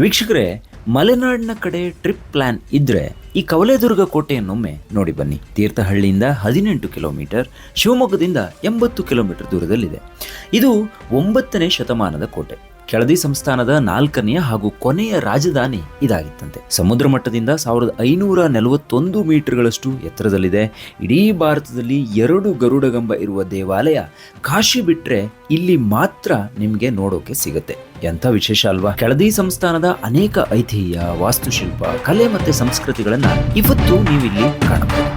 ವೀಕ್ಷಕರೇ, ಮಲೆನಾಡಿನ ಕಡೆ ಟ್ರಿಪ್ ಪ್ಲಾನ್ ಇದ್ರೆ ಈ ಕವಲೇದುರ್ಗ ಕೋಟೆಯನ್ನೊಮ್ಮೆ ನೋಡಿ ಬನ್ನಿ. ತೀರ್ಥಹಳ್ಳಿಯಿಂದ ಹದಿನೆಂಟು ಕಿಲೋಮೀಟರ್, ಶಿವಮೊಗ್ಗದಿಂದ ಎಂಬತ್ತು ಕಿಲೋಮೀಟರ್ ದೂರದಲ್ಲಿದೆ. ಇದು ಒಂಬತ್ತನೇ ಶತಮಾನದ ಕೋಟೆ. ಕೆಳದಿ ಸಂಸ್ಥಾನದ ನಾಲ್ಕನೆಯ ಹಾಗೂ ಕೊನೆಯ ರಾಜಧಾನಿ ಇದಾಗಿತ್ತಂತೆ. ಸಮುದ್ರ ಮಟ್ಟದಿಂದ ಸಾವಿರದ ಐನೂರ ನಲವತ್ತೊಂದು ಮೀಟರ್ಗಳಷ್ಟು ಎತ್ತರದಲ್ಲಿದೆ. ಇಡೀ ಭಾರತದಲ್ಲಿ ಎರಡು ಗರುಡಗಂಬ ಇರುವ ದೇವಾಲಯ ಕಾಶಿ ಬಿಟ್ರೆ ಇಲ್ಲಿ ಮಾತ್ರ ನಿಮಗೆ ನೋಡೋಕೆ ಸಿಗುತ್ತೆ. ಎಂಥ ವಿಶೇಷ ಅಲ್ವಾ? ಕೆಳದಿ ಸಂಸ್ಥಾನದ ಅನೇಕ ಐತಿಹ್ಯ, ವಾಸ್ತುಶಿಲ್ಪ, ಕಲೆ ಮತ್ತೆ ಸಂಸ್ಕೃತಿಗಳನ್ನ ಇವತ್ತು ನೀವಿಲ್ಲಿ ಕಾಣಬಹುದು.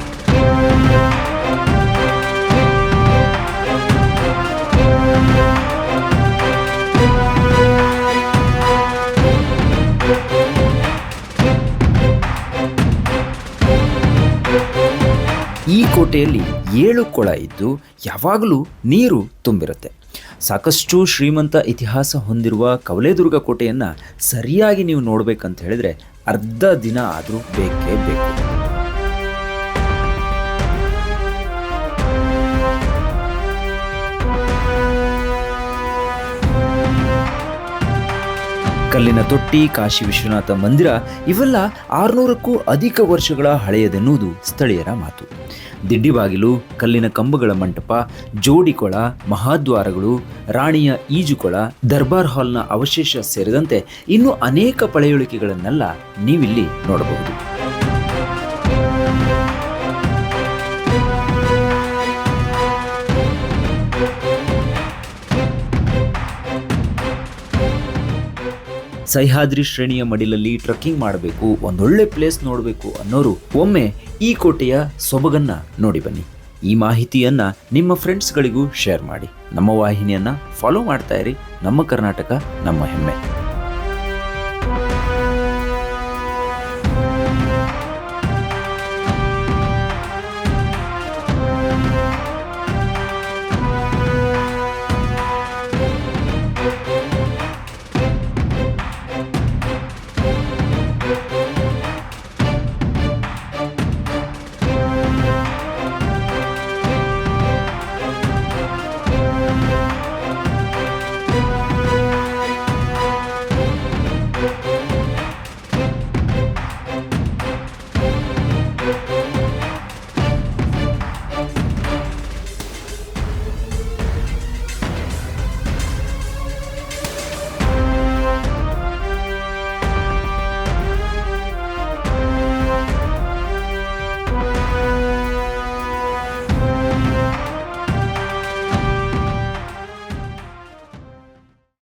ಈ ಕೋಟೆಯಲ್ಲಿ ಏಳು ಕೊಳ ಇದ್ದು ಯಾವಾಗಲೂ ನೀರು ತುಂಬಿರುತ್ತೆ. ಸಾಕಷ್ಟು ಶ್ರೀಮಂತ ಇತಿಹಾಸ ಹೊಂದಿರುವ ಕವಲೇದುರ್ಗ ಕೋಟೆಯನ್ನು ಸರಿಯಾಗಿ ನೀವು ನೋಡಬೇಕಂತ ಹೇಳಿದ್ರೆ ಅರ್ಧ ದಿನ ಆದರೂ ಬೇಕೇ ಬೇಕು. ಕಲ್ಲಿನ ತೊಟ್ಟಿ, ಕಾಶಿ ವಿಶ್ವನಾಥ ಮಂದಿರ, ಇವೆಲ್ಲ ಆರುನೂರಕ್ಕೂ ಅಧಿಕ ವರ್ಷಗಳ ಹಳೆಯದೆನ್ನುವುದು ಸ್ಥಳೀಯರ ಮಾತು. ದಿಡ್ಡಿಬಾಗಿಲು, ಕಲ್ಲಿನ ಕಂಬಗಳ ಮಂಟಪ ಜೋಡಿಕೊಳ ಮಹಾದ್ವಾರಗಳು, ರಾಣಿಯ ಈಜುಕೊಳ ದರ್ಬಾರ್ ಹಾಲ್ನ ಅವಶೇಷ ಸೇರಿದಂತೆ ಇನ್ನೂ ಅನೇಕ ಪಳೆಯುಳಿಕೆಗಳನ್ನೆಲ್ಲ ನೀವಿಲ್ಲಿ ನೋಡಬಹುದು. ಸಹ್ಯಾದ್ರಿ ಶ್ರೇಣಿಯ ಮಡಿಲಲ್ಲಿ ಟ್ರಕ್ಕಿಂಗ್ ಮಾಡಬೇಕು, ಒಂದೊಳ್ಳೆ ಪ್ಲೇಸ್ ನೋಡಬೇಕು ಅನ್ನೋರು ಒಮ್ಮೆ ಈ ಕೋಟೆಯ ಸೊಬಗನ್ನ ನೋಡಿ ಬನ್ನಿ. ಈ ಮಾಹಿತಿಯನ್ನ ನಿಮ್ಮ ಫ್ರೆಂಡ್ಸ್ಗಳಿಗೂ ಶೇರ್ ಮಾಡಿ. ನಮ್ಮ ವಾಹಿನಿಯನ್ನ ಫಾಲೋ ಮಾಡ್ತಾ ಇರಿ. ನಮ್ಮ ಕರ್ನಾಟಕ, ನಮ್ಮ ಹೆಮ್ಮೆ.